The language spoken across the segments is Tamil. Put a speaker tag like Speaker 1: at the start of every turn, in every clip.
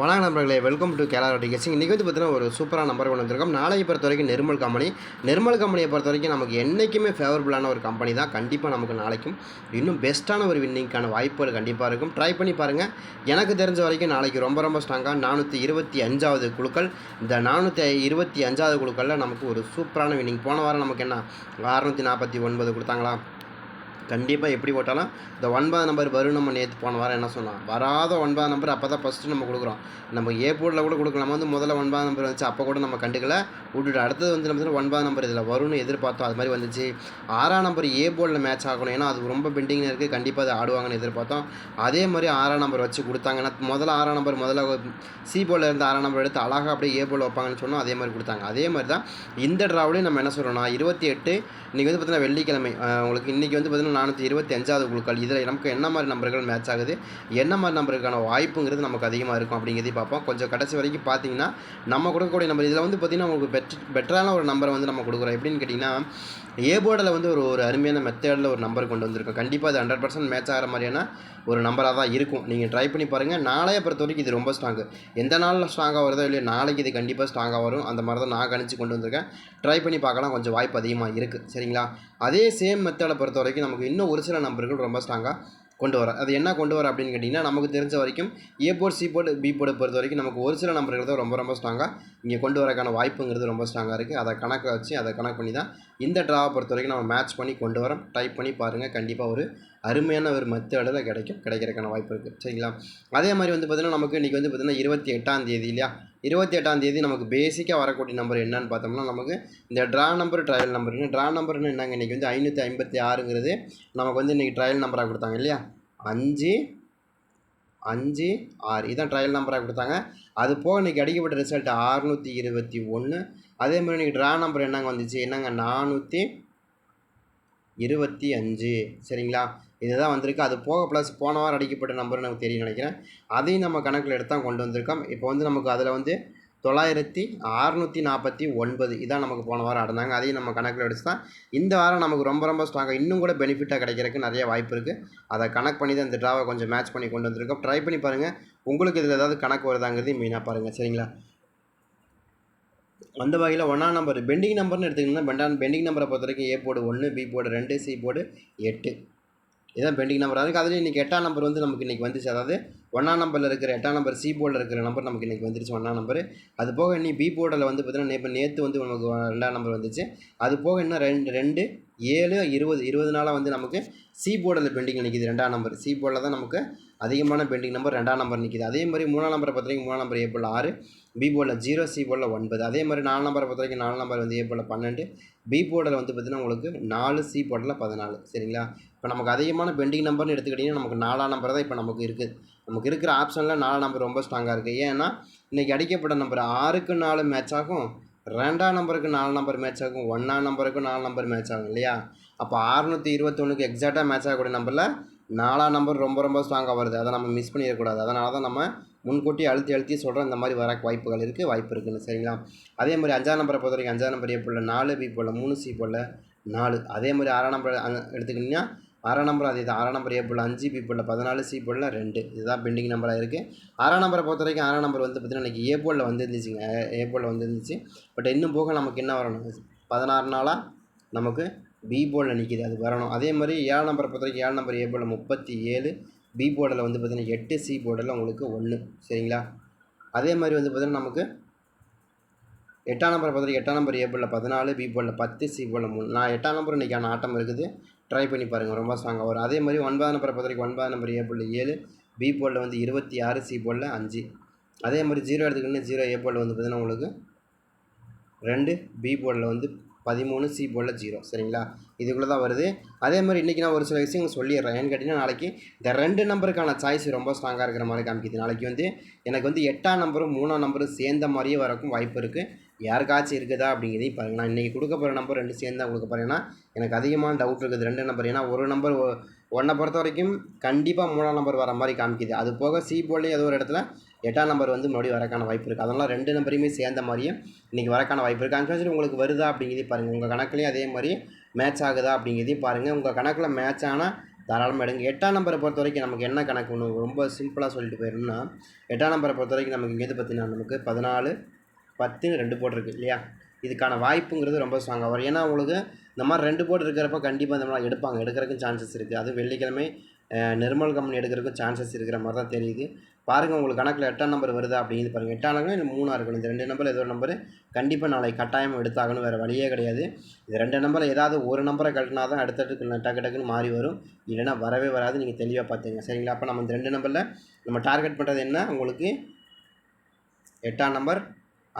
Speaker 1: வணக்கம் நண்பர்களே வெல்கம் டு கேலா கெஸிங் இன்றைக்கி வந்து பார்த்தீங்கன்னா ஒரு சூப்பரான நம்பர் கொண்டு வந்திருக்கோம். நாளைக்கு பொறுத்த வரைக்கும் நிர்மல் கம்பெனி நிர்மல் கம்பெனியை பொறுத்த வரைக்கும் நமக்கு என்றைக்குமே ஃபேவரபுளான ஒரு கம்பெனி தான். கண்டிப்பாக நமக்கு நாளைக்கும் இன்னும் பெஸ்ட்டான ஒரு வின்னிங்க்கான வாய்ப்புகள் கண்டிப்பாக இருக்கும். ட்ரை பண்ணி பாருங்கள் எனக்கு தெரிஞ்ச வரைக்கும் நாளைக்கு ரொம்ப ரொம்ப ஸ்ட்ராங்காக நானூற்றி இருபத்தி அஞ்சாவது குழுக்கள். இந்த நானூற்றி இருபத்தி அஞ்சாவது குழுக்களில் நமக்கு ஒரு சூப்பரான வின்னிங் போன வாரம் நமக்கு என்ன? அறுநூற்றி நாற்பத்தி ஒன்பது கொடுத்தாங்களா? கண்டிப்பாக எப்படி போட்டாலும் இந்த ஒன்பது நம்பர் வரும் நம்ம நேற்று போன வாரம் என்ன சொன்னோம்? வராத ஒன்பது நம்பர் அப்போ தான் ஃபஸ்ட்டு நம்ம கொடுக்குறோம். நம்ம ஏ போர்டில் கூட கொடுக்கலாம் நம்ம வந்து முதல்ல ஒன்பது நம்பர் வந்துச்சு. அப்போ கூட நம்ம கண்டுக்கல. விட்டுட்டு அடுத்தது வந்து நம்ம ஒன்பது நம்பர் இதில் வரும்னு எதிர்பார்த்தோம். அது மாதிரி வந்துச்சு. ஆறாம் நம்பர் ஏ போர்டில் மேட்ச் ஆகணும். ஏன்னா அது ரொம்ப பெண்டிங் இருக்குது கண்டிப்பாக அது ஆடுவாங்கன்னு எதிர்பார்த்தோம். அதே மாதிரி ஆறாம் நம்பர் வச்சு கொடுத்தாங்கன்னா முதல்ல ஆறாம் நம்பர் முதல்ல சி போர்டில் இருந்து ஆறாம் நம்பர் எடுத்து அழகாக அப்படியே ஏ போர்டில் வைப்பாங்கன்னு சொன்னோம். அதே மாதிரி கொடுத்தாங்க. அதே மாதிரி தான் இந்த ட்ராவிலையும் நம்ம என்ன சொல்கிறோம்னா இருபத்தி எட்டு இன்றைக்கி வந்து பார்த்தீங்கன்னா வெள்ளிக்கிழமை. உங்களுக்கு இன்றைக்கி வந்து பார்த்திங்கன்னா நானூற்றி இருபத்தி அஞ்சாவது குழுக்கள். இதில் நமக்கு என்ன மாதிரி நம்பர்கள் மேட்ச் ஆகுது? என்ன மாதிரி நம்பருக்கான வாய்ப்புங்கிறது நமக்கு அதிகமாக இருக்கும் அப்படிங்கிறதையும் பார்ப்போம். கொஞ்சம் கடைசி வரைக்கும் பார்த்தீங்கன்னா நம்ம கொடுக்கக்கூடிய நம்பர் இதில் வந்து பார்த்திங்கன்னா உங்களுக்கு பெட் பெட்டரான ஒரு நம்பரை வந்து நம்ம கொடுக்குறோம். எப்படின்னு கேட்டிங்கன்னா ஏ போர்டில் வந்து ஒரு ஒரு அருமையான மெத்தேடில் ஒரு நம்பர் கொண்டு வந்திருக்கோம். கண்டிப்பாக அது ஹண்ட்ரட் பர்சன்ட் மேட்ச் ஆகிற மாதிரியான ஒரு நம்பராக தான் இருக்கும். நீங்கள் ட்ரை பண்ணி பாருங்கள் நாளைய பொறுத்த வரைக்கும் இது ரொம்ப ஸ்ட்ராங்கு எந்த நாளில் ஸ்ட்ராங்காக வருதோ இல்லையோ நாளைக்கு இது கண்டிப்பாக ஸ்ட்ராங்காக வரும். அந்த மாதிரி தான் நான் கணிச்சு கொண்டு வந்திருக்கேன். ட்ரை பண்ணி பார்க்கலாம். கொஞ்சம் வாய்ப்பு அதிகமாக இருக்குது சரிங்களா? அதே சேம் மெத்தடை பொறுத்த வரைக்கும் நமக்கு இன்னும் ஒரு சில நம்பர்கள் ரொம்ப ஸ்ட்ராங்காக கொண்டு வர அது என்ன கொண்டு வர அப்படின்னு கேட்டிங்கன்னா நமக்கு தெரிஞ்ச வரைக்கும் A board C board B board பொறுத்த வரைக்கும் நமக்கு ஒரு சில நம்பர்கள் தான் ரொம்ப ரொம்ப ஸ்ட்ராங்காக இங்கே கொண்டு வரக்கான வாய்ப்புங்கிறது ரொம்ப ஸ்ட்ராங்காக இருக்குது அதை கணக்கு வச்சு அதை கணக்கு பண்ணி தான் இந்த ட்ராவை பொறுத்த வரைக்கும் நம்ம மேட்ச் பண்ணி கொண்டு வரோம். டைப் பண்ணி பாருங்கள் கண்டிப்பாக ஒரு அருமையான ஒரு மெத்தடில் கிடைக்கும் கிடைக்கிறதுக்கான வாய்ப்பு இருக்குது சரிங்களா? அதே மாதிரி வந்து பார்த்திங்கன்னா நமக்கு இன்றைக்கி வந்து பார்த்திங்கன்னா இருபத்தி எட்டாம் தேதி இல்லையா? இருபத்தி எட்டாம் தேதி நமக்கு பேசிக்காக வரக்கூடிய நம்பர் என்னன்னு பார்த்தோம்னா நமக்கு இந்த draw number trial number draw நம்பர்னு என்னங்க? இன்றைக்கி வந்து ஐநூற்றி ஐம்பத்தி ஆறுங்கிறது நமக்கு வந்து இன்றைக்கி ட்ரையல் நம்பராக கொடுத்தாங்க இல்லையா? அஞ்சு அஞ்சு ஆறு. இதான் ட்ரையல் நம்பராக கொடுத்தாங்க. அது போக இன்றைக்கி அடிக்கப்பட்ட ரிசல்ட் அறுநூற்றி இருபத்தி ஒன்று அதே மாதிரி இன்றைக்கி ட்ரா நம்பர் என்னங்க வந்துச்சு? என்னங்க? நானூற்றி இருபத்தி அஞ்சு. சரிங்களா? இதுதான் வந்திருக்கு. அது போக ப்ளஸ் போன வாரம் அடிக்கப்பட்ட நம்பர் நமக்கு தெரியும் நினைக்கிறேன். அதையும் நம்ம கணக்கில் எடுத்து தான் கொண்டு வந்திருக்கோம். இப்போ வந்து நமக்கு அதில் வந்து தொள்ளாயிரத்தி அறுநூற்றி நாற்பத்தி ஒன்பது இதான் நமக்கு போன வாரம் அடந்தாங்க. அதையும் நம்ம கணக்கில் எடுத்து தான் இந்த வாரம் நமக்கு ரொம்ப ரொம்ப ஸ்ட்ராங்காக இன்னும் கூட பெனிஃபிட்டாக கிடைக்கிறதுக்கு நிறைய வாய்ப்பு இருக்குது அதை கணக்கு பண்ணி தான் இந்த ட்ராவை கொஞ்சம் மேட்ச் பண்ணி கொண்டு வந்திருக்கோம். ட்ரை பண்ணி பாருங்கள் உங்களுக்கு இதில் ஏதாவது கணக்கு வருதாங்கிறது மெயினாக பாருங்கள் சரிங்களா? அந்த வகையில் ஒன்றாம் நம்பர் பெண்டிங் நம்பர்னு எடுத்துக்கிட்டோம்னா பெண்டான் பெண்டிங் நம்பரை பொறுத்த வரைக்கும் ஏ போர்டு ஒன்று பி போர்டு ரெண்டு சி போர்டு எட்டு. இதுதான் பெண்டிங் நம்பர் அதுக்கு அதில் இன்றைக்கி எட்டாம் நம்பர் வந்து நமக்கு இன்றைக்கி வந்துச்சு. அதாவது ஒன்றாம் நம்பரில் இருக்கிற எட்டாம் நம்பர் சி போர்டில் இருக்கிற நம்பர் நமக்கு இன்றைக்கி வந்துருச்சு ஒன்றாம் நம்பர் அது போக இன்னி பி போர்டில் வந்து பார்த்தீங்கன்னா இப்போ நேற்று வந்து நமக்கு ரெண்டாம் நம்பர் வந்துச்சு. அது போக இன்னும் ரெண்டு ரெண்டு ஏழு இருபது இருபது நாளாக வந்து நமக்கு சி போர்டில் பெண்டிங் நிற்கிது ரெண்டாம் நம்பர் சி போர்டில் தான் நமக்கு அதிகமான பெண்டிங் நம்பர் ரெண்டாம் நம்பர் நிற்கிது அதே மாதிரி மூணாம் நம்பரை பொறுத்த வரைக்கும் மூணாம் நம்பர் ஏப்ரல் ஆறு. பி போர்டில் ஜீரோ சி போர்டில் ஒன்பது. அதே மாதிரி நாலு நம்பரை பொறுத்த வரைக்கும் நாலு நம்பர் வந்து ஏ போர்டில் பன்னெண்டு. பி போர்டில் வந்து பார்த்திங்கன்னா உங்களுக்கு நாலு சி போர்டில் பதினாலு. சரிங்களா? இப்போ நமக்கு அதிகமான பெண்டிங் நம்பர்னு எடுத்துக்கிட்டிங்கன்னா நமக்கு நாலாம் நம்பர் தான் இப்போ நமக்கு இருக்குது நமக்கு இருக்கிற ஆப்ஷனில் நாலாம் நம்பர் ரொம்ப ஸ்ட்ராங்காக இருக்குது ஏன்னா இன்றைக்கி அடிக்கப்பட்ட நம்பர் ஆறுக்கு நாலு மேட்ச் ஆகும் ரெண்டாம் நம்பருக்கு நாலு நம்பர் மேட்ச் ஆகும் ஒன்றாம் நம்பருக்கு நாலு நம்பர் மேட்ச் ஆகும் இல்லையா? அப்போ அறுநூற்றி இருபத்தொன்றுக்கு எக்ஸாக்டாக மேட்ச் ஆகக்கூடிய நம்பரில் நாலாம் நம்பர் ரொம்ப ரொம்ப ஸ்ட்ராங்காக வருது. அதை நம்ம மிஸ் பண்ணிடக்கூடாது. அதனால தான் நம்ம முன்கூட்டி அழுத்தி அழுத்தி சொல்கிற இந்த மாதிரி வர வாய்ப்புகள் இருக்குது வாய்ப்பு இருக்குதுன்னு சரிங்களா? அதே மாதிரி அஞ்சாம் நம்பரை பொறுத்த வரைக்கும் அஞ்சாம் நம்பர் ஏ போல் நாலு பி போல் மூணு சி போல் நாலு. அதே மாதிரி ஆறாம் நம்பர் எடுத்துக்கிட்டிங்கன்னா ஆறாம் நம்பர் அதே தான். ஆறாம் நம்பர் ஏ போல் அஞ்சு பி போல் பதினாலு சி போல் ரெண்டு. இதுதான் பெண்டிங் நம்பராக இருக்குது ஆறாம் நம்பரை பொறுத்த வரைக்கும் ஆறாம் நம்பர் வந்து பார்த்திங்கன்னா இன்றைக்கி ஏ போலில் வந்துருந்துச்சுங்க. ஏ போலில் வந்துருந்துச்சு. பட் இன்னும் போக நமக்கு என்ன வரணும்? பதினாறு நாளாக நமக்கு பி போலில் நிற்கிது அது வரணும். அதே மாதிரி ஏழாம் நம்பரை பொறுத்த வரைக்கும் ஏழு நம்பர் ஏ முப்பத்தி ஏழு பி போர்டில் வந்து பார்த்திங்கன்னா எட்டு சி போர்டில் உங்களுக்கு ஒன்று சரிங்களா? அதே மாதிரி வந்து பார்த்திங்கன்னா நமக்கு எட்டாம் நம்பர் பொறுத்த எட்டாம் நம்பர் ஏ போர்டில் பதினாலு பி போர்டில் பத்து சி போர்டில் மூணு. நான் எட்டாம் நம்பர் இன்றைக்கான ஆட்டம் இருக்குது. ட்ரை பண்ணி பாருங்கள் ரொம்ப ஸ்ட்ராங்காக வரும். அதே மாதிரி ஒன்பதாம் நம்பரை பொறுத்தவரைக்கும் ஒன்பதாம் நம்பர் ஏ போர்டில் ஏழு பி போர்டில் வந்து இருபத்தி ஆறு சி போர்டில் அஞ்சு. அதே மாதிரி ஜீரோ எடுத்துக்கிட்டு ஜீரோ ஏ போர்டில் வந்து பார்த்திங்கன்னா உங்களுக்கு ரெண்டு பி போர்டில் வந்து பதிமூணு சி போல ஜீரோ. சரிங்களா? இதுக்குள்ளே தான் வருது. அதே மாதிரி இன்றைக்கி நான் ஒரு சில விஷயங்கள் சொல்லிடுறேன். ஏன்னு கேட்டிங்கன்னா நாளைக்கு இந்த ரெண்டு நம்பருக்கான சாய்ஸ் ரொம்ப ஸ்ட்ராங்காக இருக்கிற மாதிரி காமிக்குது. நாளைக்கு வந்து எனக்கு வந்து எட்டாம் நம்பரும் மூணாம் நம்பரும் சேர்ந்த மாதிரியே வரக்கும் வாய்ப்பு இருக்குது யாருக்காச்சும் இருக்குதா அப்படிங்கிறதையும் பாருங்கள் நான் இன்றைக்கி கொடுக்க போகிற நம்பர் ரெண்டு சேர்ந்து தான் கொடுக்க போகிறேன்னா எனக்கு அதிகமான டவுட் இருக்குது ரெண்டு நம்பர். ஏன்னா ஒரு நம்பர் ஒன்றை பொறுத்த வரைக்கும் கண்டிப்பாக மூணாம் நம்பர் வர மாதிரி காமிக்குது. அது போக சி போர்ட்லேயும் ஏதோ ஒரு இடத்துல எட்டாம் நம்பர் வந்து மறுபடியும் வரக்கான வாய்ப்பு இருக்குது அதனால் ரெண்டு நம்பரையுமே சேர்ந்த மாதிரியும் இன்றைக்கி வரக்கான வாய்ப்பு இருக்குது அன்ஃபார்ச்சுனேட் உங்களுக்கு வருதா அப்படிங்கிறதையும் பாருங்கள் உங்கள் கணக்குலேயும் அதே மாதிரி மேட்ச் ஆகுதா அப்படிங்கிறதையும் பாருங்கள் உங்கள் கணக்கில் மேட்ச் ஆனால் தாராளமாக எடுங்க. எட்டாம் நம்பரை பொறுத்த வரைக்கும் நமக்கு என்ன கணக்கு ஒன்று ரொம்ப சிம்பிளாக சொல்லிட்டு போயிடணும்னா எட்டாம் நம்பரை பொறுத்த வரைக்கும் நமக்கு இங்கே பார்த்தீங்கன்னா நமக்கு பதினாலு பத்துன்னு ரெண்டு போட்டிருக்கு இல்லையா? இதுக்கான வாய்ப்புங்கிறது ரொம்ப ஸ்ட்ராங்காக வரும். ஏன்னா உங்களுக்கு இந்த மாதிரி ரெண்டு போட்டு இருக்கிறப்ப கண்டிப்பாக இந்த மாதிரி எடுப்பாங்க. எடுக்கிறதுக்கும் சான்சஸ் இருக்குது அது வெள்ளிக்கிழமை நிர்மல் கம்பெனி எடுக்கிறதுக்கும் சான்சஸ் இருக்கிற மாதிரி தான் தெரியுது. பாருங்கள் உங்களுக்கு கணக்கில் எட்டாம் நம்பர் வருதா அப்படின்னு பாருங்கள் எட்டாம் நம்பர் இல்லை மூணாக இருக்கணும். இந்த ரெண்டு நம்பர் ஏதோ நம்பர் கண்டிப்பாக நாளைக்கு கட்டாயம் எடுத்தாகணும். வேறு வழியே கிடையாது. இது ரெண்டு நம்பரில் ஏதாவது ஒரு நம்பரை கட்டினா தான் அடுத்தடுத்து டக்கு டக்குன்னு மாறி வரும். இல்லைன்னா வரவே வராது. நீங்கள் தெளிவாக பார்த்துங்க சரிங்களா? அப்போ நம்ம இந்த ரெண்டு நம்பரில் நம்ம டார்கெட் பண்ணுறது என்ன? உங்களுக்கு எட்டாம் நம்பர்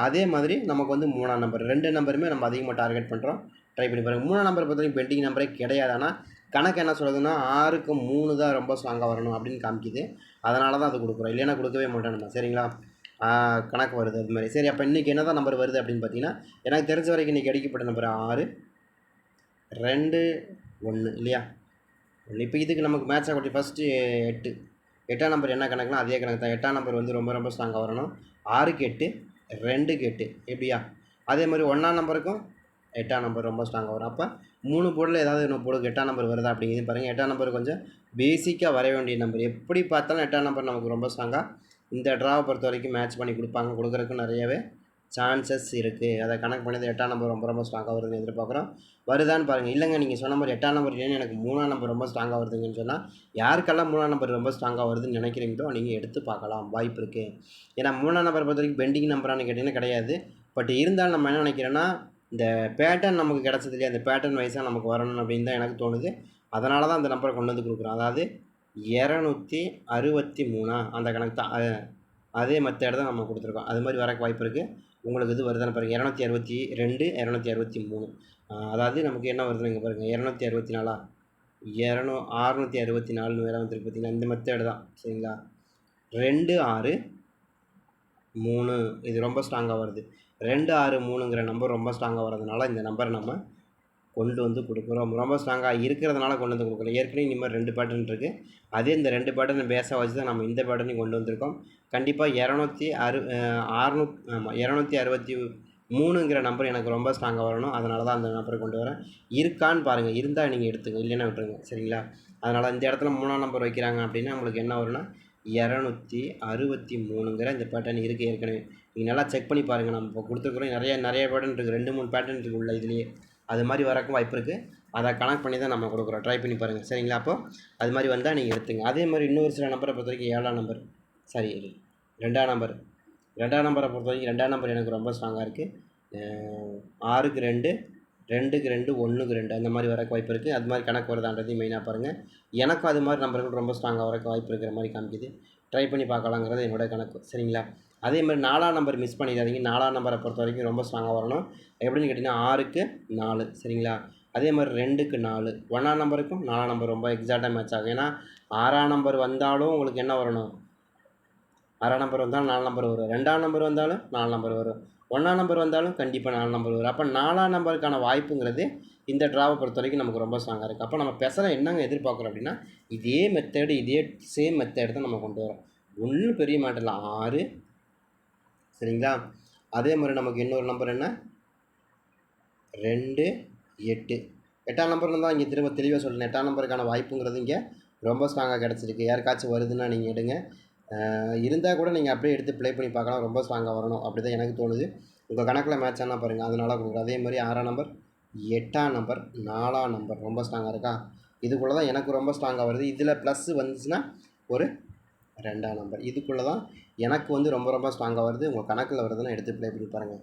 Speaker 1: அதே மாதிரி நமக்கு வந்து மூணாம் நம்பர் ரெண்டு நம்பருமே நம்ம அதிகமாக டார்கெட் பண்ணுறோம் ட்ரை பண்ணி பாருங்கள் மூணாம் நம்பர் பொறுத்தவரைக்கும் பெண்டிங் நம்பரே கிடையாது. ஆனால் கணக்கு என்ன சொல்லுதுன்னா ஆறுக்கு மூணு தான் ரொம்ப ஸ்ட்ராங்காக வரணும் அப்படின்னு காமிக்குது. அதனால தான் அது கொடுக்குறோம். இல்லைன்னா கொடுக்கவே மாட்டோம் நம்ம. சரிங்களா? கணக்கு வருது அது மாதிரி. சரி அப்போ இன்றைக்கி என்ன தான் நம்பர் வருது அப்படின்னு பார்த்தீங்கன்னா எனக்கு தெரிஞ்ச வரைக்கும் இன்றைக்கி அடிக்கப்பட்ட நம்பர் ஆறு ரெண்டு ஒன்று இல்லையா? ஒன்று இப்போ இதுக்கு நமக்கு மேட்ச் ஆகக்கூடிய ஃபஸ்ட்டு எட்டு. எட்டாம் நம்பர் என்ன கணக்குனா அதே கணக்கு தான். எட்டாம் நம்பர் வந்து ரொம்ப ரொம்ப ஸ்ட்ராங்காக வரணும். ஆறுக்கு எட்டு ரெண்டுக்கு எட்டு. எப்படியா? அதே மாதிரி ஒன்றாம் நம்பருக்கும் எட்டாம் நம்பர் ரொம்ப ஸ்ட்ராங்காக வரும். அப்போ மூணு போர்டில் ஏதாவது ஒன்று போடு எட்டாம் நம்பர் வருதா அப்படிங்கிறது பாருங்கள் எட்டாம் நம்பர் கொஞ்சம் பேசிக்காக வர வேண்டிய நம்பர் எப்படி பார்த்தாலும் எட்டாம் நம்பர் நமக்கு ரொம்ப ஸ்ட்ராங்காக இந்த ட்ராவை பொறுத்த வரைக்கும் மேட்ச் பண்ணி கொடுப்பாங்க. கொடுக்குறதுக்கும் நிறையவே சான்சஸ் இருக்குது அதை கணக்கு பண்ணி எட்டாம் நம்பர் ரொம்ப ரொம்ப ஸ்ட்ராங்காக வருதுன்னு எதிர்பார்க்குறோம். வருதான்னு பாருங்கள் இல்லைங்க நீங்கள் சொன்ன மாதிரி எட்டாம் நம்பர் இல்லைன்னு எனக்கு மூணாம் நம்பர் ரொம்ப ஸ்ட்ராங்காக வருதுங்கன்னு சொன்னால் யாருக்கெல்லாம் மூணாம் நம்பர் ரொம்ப ஸ்ட்ராங்காக வருதுன்னு நினைக்கிறீங்களோ நீங்கள் எடுத்து பார்க்கலாம். வாய்ப்பு இருக்குது ஏன்னா மூணாம் நம்பர் பொறுத்த வரைக்கும் பெண்டிங் நம்பரானு கேட்டிங்கன்னா கிடையாது. பட் இருந்தாலும் நம்ம என்ன நினைக்கிறோன்னா இந்த பேட்டர்ன் நமக்கு கிடச்சது இல்லையா? அந்த பேட்டர்ன் வைஸாக நமக்கு வரணும் அப்படின்னு தான் எனக்கு தோணுது. அதனால தான் அந்த நம்பரை கொண்டு வந்து கொடுக்குறோம். அதாவது இரநூத்தி அறுபத்தி மூணா அந்த கணக்கு தான். அதே மெத்தேட் தான் நம்ம கொடுத்துருக்கோம். அது மாதிரி வரக்கு வாய்ப்பு இருக்குது உங்களுக்கு இது வருதுன்னு பாருங்கள் இரநூத்தி அறுபத்தி ரெண்டு இரநூத்தி அறுபத்தி மூணு. அதாவது நமக்கு என்ன வருதுன்னு இங்கே பாருங்கள் இரநூத்தி அறுபத்தி நாலா? இரநூ அறுநூற்றி அறுபத்தி நாலுன்னு வேறு வந்துருக்கு பார்த்தீங்கன்னா இந்த மெத்தேடு தான். சரிங்களா? ரெண்டு ஆறு மூணு. இது ரொம்ப ஸ்ட்ராங்காக வருது. ரெண்டு ஆறு மூணுங்கிற நம்பர் ரொம்ப ஸ்ட்ராங்காக வரதுனால இந்த நம்பரை நம்ம கொண்டு வந்து கொடுக்குறோம். ரொம்ப ஸ்ட்ராங்காக இருக்கிறதுனால கொண்டு வந்து கொடுக்குறோம் ஏற்கனவே இனிமேல் ரெண்டு பேட்டர்ன் இருக்குது அதே இந்த ரெண்டு பேட்டர்னை பேஸாக வச்சு தான் நம்ம இந்த பேட்டர்னையும் கொண்டு வந்திருக்கோம். கண்டிப்பாக இரநூத்தி அறு அறுநூ ஆமாம் இரநூத்தி அறுபத்தி மூணுங்கிற நம்பர் எனக்கு ரொம்ப ஸ்ட்ராங்காக வரணும். அதனால தான் அந்த நம்பரை கொண்டு வரேன். இருக்கான்னு பாருங்கள் இருந்தால் நீங்கள் எடுத்துங்க இல்லைன்னா விட்டுருங்க. சரிங்களா? அதனால் இந்த இடத்துல மூணாம் நம்பர் வைக்கிறாங்க அப்படின்னா உங்களுக்கு என்ன வரும்னா இரநூத்தி அறுபத்தி மூணுங்கிற இந்த பேட்டர்ன் இருக்குது ஏற்கனவே. நீங்கள் நல்லா செக் பண்ணி பாருங்கள் நம்ம இப்போ கொடுத்துருக்குறோம் நிறைய நிறைய பேட்டர்ன் இருக்குது ரெண்டு மூணு பேட்டர்ன் இருக்குது உள்ள இதுலேயே. அது மாதிரி வரக்கும் வாய்ப்பு இருக்குது அதை கனெக்ட் பண்ணி தான் நம்ம கொடுக்குறோம். ட்ரை பண்ணி பாருங்கள் சரிங்களா? அப்போது அது மாதிரி வந்தால் நீங்கள் எடுத்துங்க. அதே மாதிரி இன்னொரு சில நம்பரை பொறுத்த வரைக்கும் ஏழாம் நம்பர் சாரி ரெண்டாம் நம்பர் ரெண்டாம் நம்பரை பொறுத்த வரைக்கும் ரெண்டாம் நம்பர் எனக்கு ரொம்ப ஸ்ட்ராங்காக இருக்குது ஆறுக்கு ரெண்டு ரெண்டுக்கு ரெண்டு ஒன்றுக்கு ரெண்டு. அந்த மாதிரி வரக்கு வாய்ப்பு இருக்குது அது மாதிரி கணக்கு வருதான்றதையும் மெயினாக பாருங்கள் எனக்கும் அது மாதிரி நம்பர்கள் ரொம்ப ஸ்ட்ராங்காக வரக்கு வாய்ப்பு இருக்கிற மாதிரி காமிக்குது. ட்ரை பண்ணி பார்க்கலாங்கிறது என்னோட கணக்கு. சரிங்களா? அதே மாதிரி நாலாம் நம்பர் மிஸ் பண்ணிடாதீங்க. நாலாம் நம்பரை பொறுத்த வரைக்கும் ரொம்ப ஸ்ட்ராங்காக வரணும். எப்படின்னு கேட்டிங்கன்னா ஆறுக்கு நாலு. சரிங்களா? அதே மாதிரி ரெண்டுக்கு நாலு. ஒன்றாம் நம்பருக்கும் நாலாம் நம்பர் ரொம்ப எக்ஸாக்டாக மேட்ச் ஆகும். ஏன்னா ஆறாம் நம்பர் வந்தாலும் உங்களுக்கு என்ன வரணும்? ஆறாம் நம்பர் வந்தாலும் நாலு நம்பர் வரும். ரெண்டாம் நம்பர் வந்தாலும் நாலு நம்பர் வரும். ஒன்றாம் நம்பர் வந்தாலும் கண்டிப்பாக நாலு நம்பர் வரும். அப்போ நாலாம் நம்பருக்கான வாய்ப்புங்கிறது இந்த ட்ராவை பொறுத்த வரைக்கும் நமக்கு ரொம்ப ஸ்ட்ராங்காக இருக்குது அப்போ நம்ம பெசரை என்னங்க எதிர்பார்க்குறோம் அப்படின்னா இதே மெத்தேடு இதே சேம் மெத்தேடு தான் நம்ம கொண்டு வரோம். ஒன்றும் பெரிய மாட்டில் ஆறு. சரிங்களா? அதே மாதிரி நமக்கு இன்னொரு நம்பர் என்ன? ரெண்டு எட்டு. எட்டாம் நம்பர் தான் இங்கே திரும்ப தெளிவாக சொல்லுங்கள் எட்டாம் நம்பருக்கான வாய்ப்புங்கிறது இங்கே ரொம்ப ஸ்ட்ராங்காக கிடச்சிருக்கு. யாருக்காச்சும் வருதுன்னா நீங்கள் எடுங்க. இருந்தால் கூட நீங்கள் அப்படியே எடுத்து ப்ளே பண்ணி பார்க்கலாம். ரொம்ப ஸ்ட்ராங்காக வரணும். அப்படி தான் எனக்கு தோணுது. உங்கள் கணக்கில் மேட்ச் ஆனால் பாருங்கள் அதனால் கொடுக்குறோம் அதே மாதிரி ஆறாம் நம்பர் எட்டாம் நம்பர் நாலாம் நம்பர் ரொம்ப ஸ்ட்ராங்காக இருக்கா? இதுக்குள்ளே தான் எனக்கு ரொம்ப ஸ்ட்ராங்காக வருது. இதில் ப்ளஸ்ஸு வந்துச்சுன்னா ஒரு ரெண்டாம் நம்பர். இதுக்குள்ளே தான் எனக்கு வந்து ரொம்ப ரொம்ப ஸ்ட்ராங்காக வருது. உங்கள் கணக்கில் வருதுன்னா எடுத்து ப்ளே பண்ணி பாருங்கள்